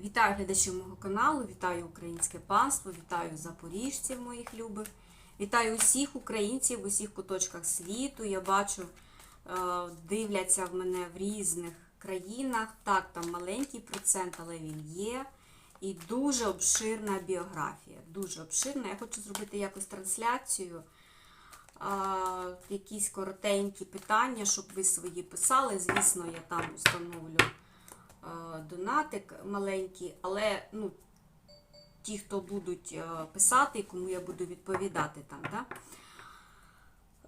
Вітаю глядачів мого каналу, вітаю українське панство, вітаю запоріжців моїх любих, вітаю усіх українців в усіх куточках світу. Я бачу, е, дивляться в мене в різних країнах. Так, там маленький процент, але він є. І дуже обширна біографія. Дуже обширна. Я хочу зробити якось трансляцію. Якісь коротенькі питання, щоб ви свої писали. Звісно, я там установлю е, донатик маленький, але ну, ті, хто будуть е, писати, кому я буду відповідати там, да?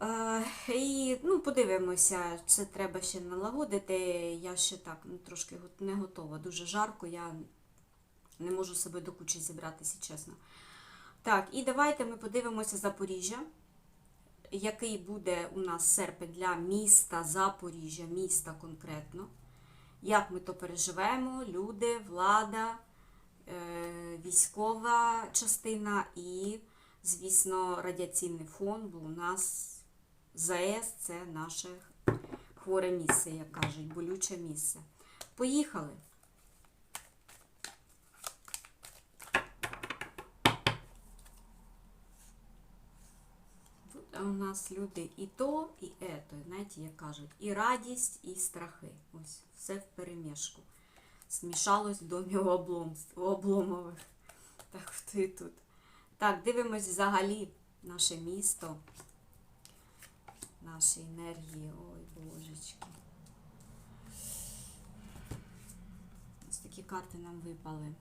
Е, І ну, подивимося, це треба ще налагодити. Я ще так ну, трошки не готова. Дуже жарко, я не можу себе до кучі зібратися, чесно. Так, і давайте ми подивимося Запоріжжя. Який буде у нас серпень для міста Запоріжжя, міста конкретно як ми то переживемо, люди, влада, е, військова частина і, звісно, радіаційний фон, бо у нас ЗАЕС це наше хворе місце, як кажуть, болюче місце. Поїхали. Тут у нас люди і то, і ето, знаєте, як кажуть, і радість, і страхи. Ось все в перемішку. Смішалось в домі у облом, обломових. Так от і тут. Так, дивимось взагалі наше місто, наші енергії. Ой, божечки. Ось такі карти нам випали.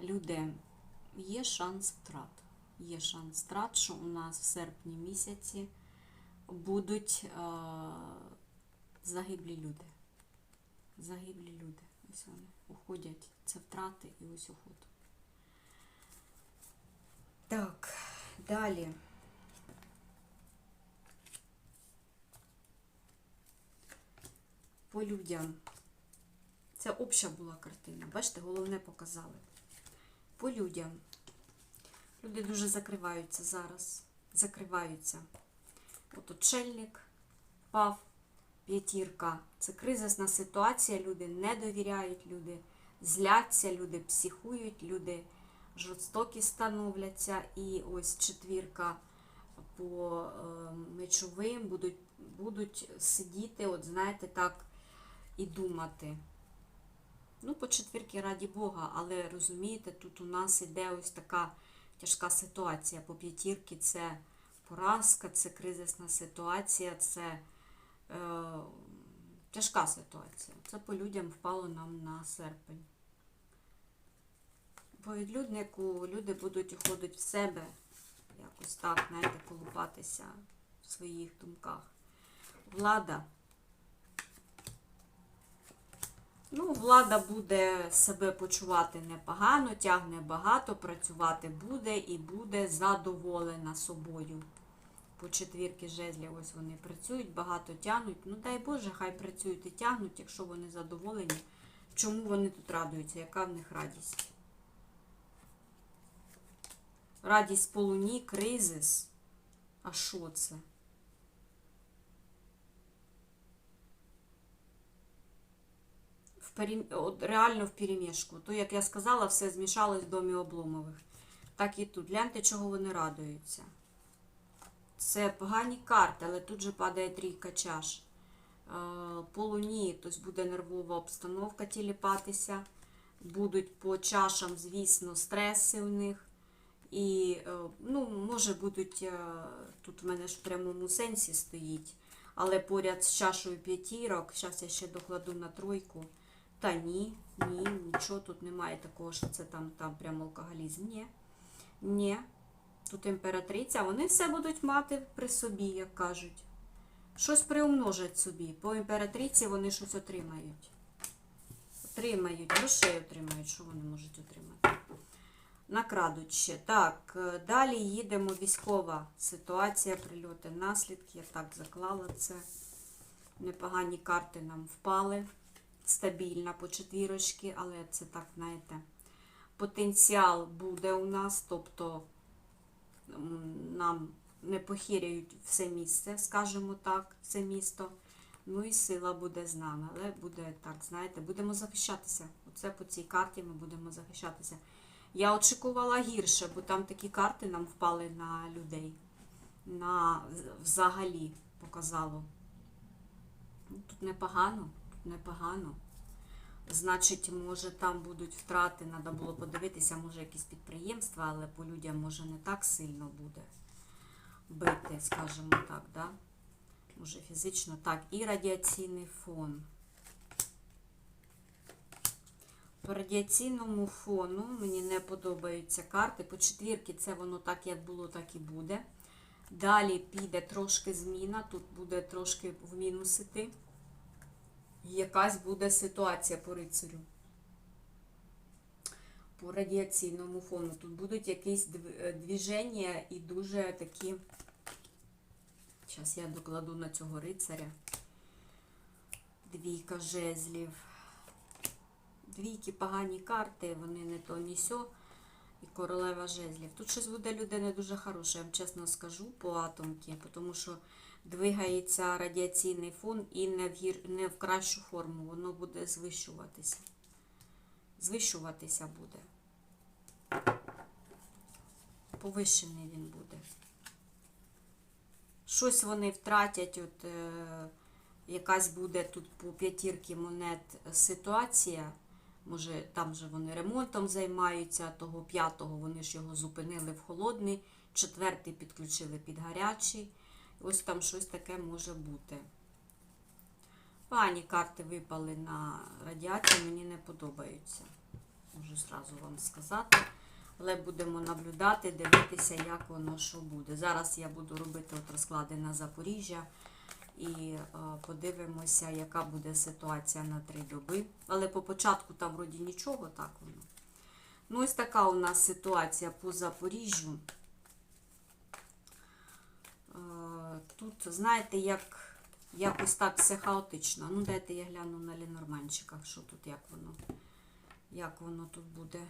Люди, є шанс втрат. Є шанс втрат, що у нас в серпні місяці будуть е, загиблі люди. Загиблі люди. Ось вони уходять. Це втрати і ось уход. Так, далі. По людям. Це обща була картина. Бачите, головне показали. По людям. Люди дуже закриваються зараз. Закриваються. От очельник впав, п'ятірка. Це кризисна ситуація. Люди не довіряють, люди зляться, люди психують, люди жорстокі становляться. І ось четвірка по е, мечовим будуть, будуть сидіти, от знаєте, так і думати. Ну, по четвірки раді Бога, але розумієте, тут у нас іде ось така тяжка ситуація. По п'ятірки це поразка, це кризисна ситуація, це е, тяжка ситуація. Це по людям впало нам на серпень. По відлюднику люди будуть уходити в себе, якось так, знаєте, колупатися в своїх думках. Влада. Ну, влада буде себе почувати непогано, тягне багато, працювати буде і буде задоволена собою. По четвірки жезлів ось вони працюють, багато тягнуть. Ну, дай Боже, хай працюють і тягнуть, якщо вони задоволені. Чому вони тут радуються? Яка в них радість? Радість по луні, кризис. А що це? Перем... от реально в перемішку. То, як я сказала, все змішалось в домі обломових. Так і тут. Гляньте, чого вони радуються. Це погані карти, але тут же падає трійка чаш. Е, По луні, тобто буде нервова обстановка тіліпатися. Будуть по чашам, звісно, стреси у них. І, е, ну, може, будуть, е, тут в мене ж в прямому сенсі стоїть, але поряд з чашою п'ятірок, зараз я ще докладу на тройку. Та ні, ні, нічого тут немає такого, що це там, там прям алкоголізм. Ні. Ні. Тут імператриця, вони все будуть мати при собі, як кажуть. Щось приумножать собі. По імператриці вони щось отримають. Отримають, грошей отримають, що вони можуть отримати. Накрадуть ще. Так, е, далі їдемо. Військова ситуація, прильоти, наслідки. Я так заклала це. Непогані карти нам впали стабільна по четвірочки, але це так, знаєте, потенціал буде у нас, тобто нам не похиряють все місце, скажімо так, це місто. Ну і сила буде з нами. Але буде так, знаєте, будемо захищатися. Оце по цій карті ми будемо захищатися. Я очікувала гірше, бо там такі карти нам впали на людей. На взагалі показало. Ну, Тут непогано, непогано. Значить, може там будуть втрати, треба було подивитися, може якісь підприємства, але по людям може не так сильно буде бити, скажімо так, да? Може фізично так. І радіаційний фон. По радіаційному фону мені не подобаються карти. По четвірки це воно так, як було, так і буде. Далі піде трошки зміна, тут буде трошки в мінус іти. Якась буде ситуація по рицарю. По радіаційному фону. Тут будуть якісь е, движення і дуже такі. Зараз я докладу на цього рицаря. Двійка жезлів. Двійки погані карти, вони не то, ні сьо. І королева жезлів. Тут щось буде людина дуже хороше, я вам чесно скажу, по атомки, тому що двигається радіаційний фон і не в, гір... не в кращу форму, воно буде звищуватися. Звищуватися буде. Повищений він буде. Щось вони втратять, от е, якась буде тут по п'ятірки монет ситуація. Може, там же вони ремонтом займаються, того п'ятого вони ж його зупинили в холодний, четвертий підключили під гарячий. Ось там щось таке може бути. Погані карти випали на радіацію, мені не подобаються. Можу зразу вам сказати. Але будемо наблюдати, дивитися, як воно що буде. Зараз я буду робити от розклади на Запоріжжя і е, подивимося, яка буде ситуація на три доби. Але по початку там вроді нічого, так воно. Ну, ось така у нас ситуація по Запоріжжю. Е, Тут, знаєте, як якось так все хаотично. Ну, дайте я гляну на лінорманчиках, що тут, як воно, як воно тут буде.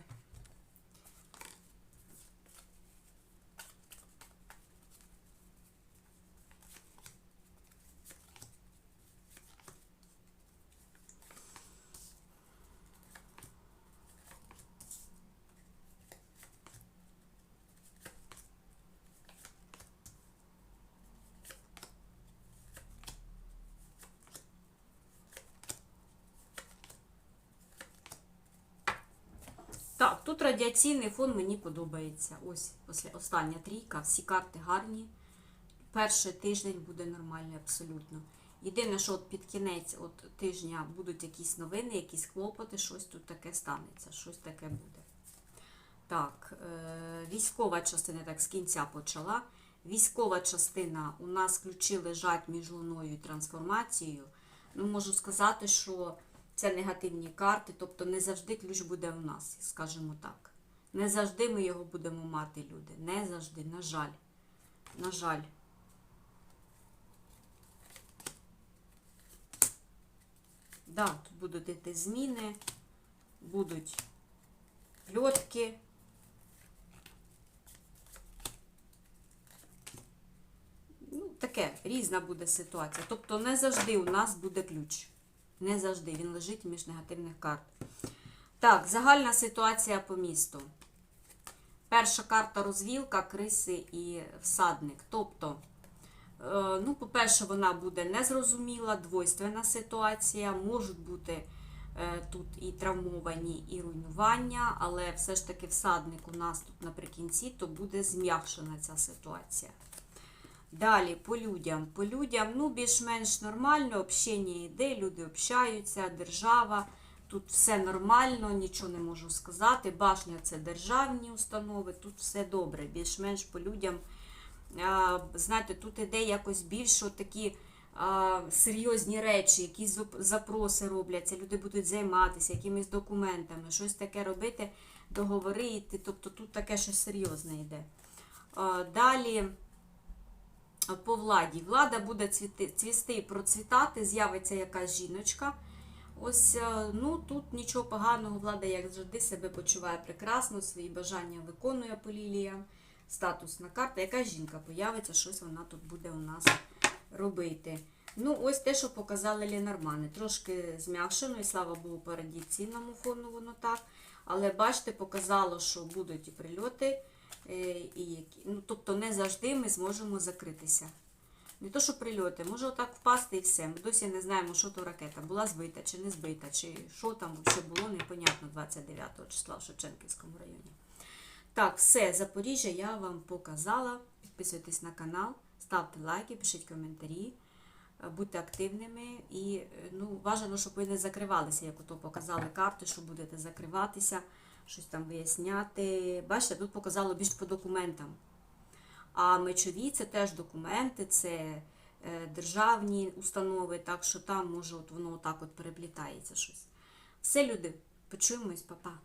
Так, тут радіаційний фон мені подобається. Ось остання трійка. Всі карти гарні. Перший тиждень буде нормальний абсолютно. Єдине, що от під кінець от тижня будуть якісь новини, якісь клопоти, щось тут таке станеться, щось таке буде. Так, е, військова частина так з кінця почала. Військова частина у нас ключі лежать між луною і трансформацією. Ну, можу сказати, що це негативні карти, тобто не завжди ключ буде у нас, скажімо так. Не завжди ми його будемо мати, люди. Не завжди, на жаль. На жаль. Да, тут будуть йти зміни, будуть пльотки. Ну, таке, різна буде ситуація. Тобто не завжди у нас буде ключ. Не завжди. Він лежить між негативних карт. Так, загальна ситуація по місту. Перша карта розвілка, криси і всадник. Тобто, е, ну, по-перше, вона буде незрозуміла, двойственна ситуація. Можуть бути е, тут і травмовані, і руйнування, але все ж таки всадник у нас тут наприкінці, то буде зм'якшена ця ситуація. Далі по людям. По людям, ну, більш-менш нормально, общення йде, люди общаються, держава. Тут все нормально, нічого не можу сказати. Башня це державні установи, тут все добре. Більш-менш по людям. А, знаєте, тут іде якось більше такі а, серйозні речі, якісь запроси робляться, люди будуть займатися якимись документами, щось таке робити, договори йти. Тобто тут таке щось серйозне йде. А, далі по владі. Влада буде цвісти і процвітати, з'явиться якась жіночка. Ось, е, ну тут нічого поганого, влада, як завжди, себе почуває прекрасно, свої бажання виконує по ліліям. Статусна карта. Якась жінка появиться, щось вона тут буде у нас робити. Ну, ось те, що показали Ленормани. Трошки зм'якшено, і слава Богу, по радіаційному фону воно так. Але бачите, показало, що будуть і прильоти, і які. Ну, тобто не завжди ми зможемо закритися. Не то, що прильоти, може отак впасти і все. Ми досі не знаємо, що то ракета була збита чи не збита, чи що там взагалі було, непонятно 29 числа в Шевченківському районі. Так, все, Запоріжжя я вам показала. Підписуйтесь на канал, ставте лайки, пишіть коментарі, е, будьте активними і е, ну, бажано, щоб ви не закривалися, як ото показали карти, що будете закриватися, щось там виясняти. Бачите, тут показало більш по документам. А мечові це теж документи, це е, державні установи, так що там може от воно отак от переплітається щось. Все, люди, почуємось, па-па.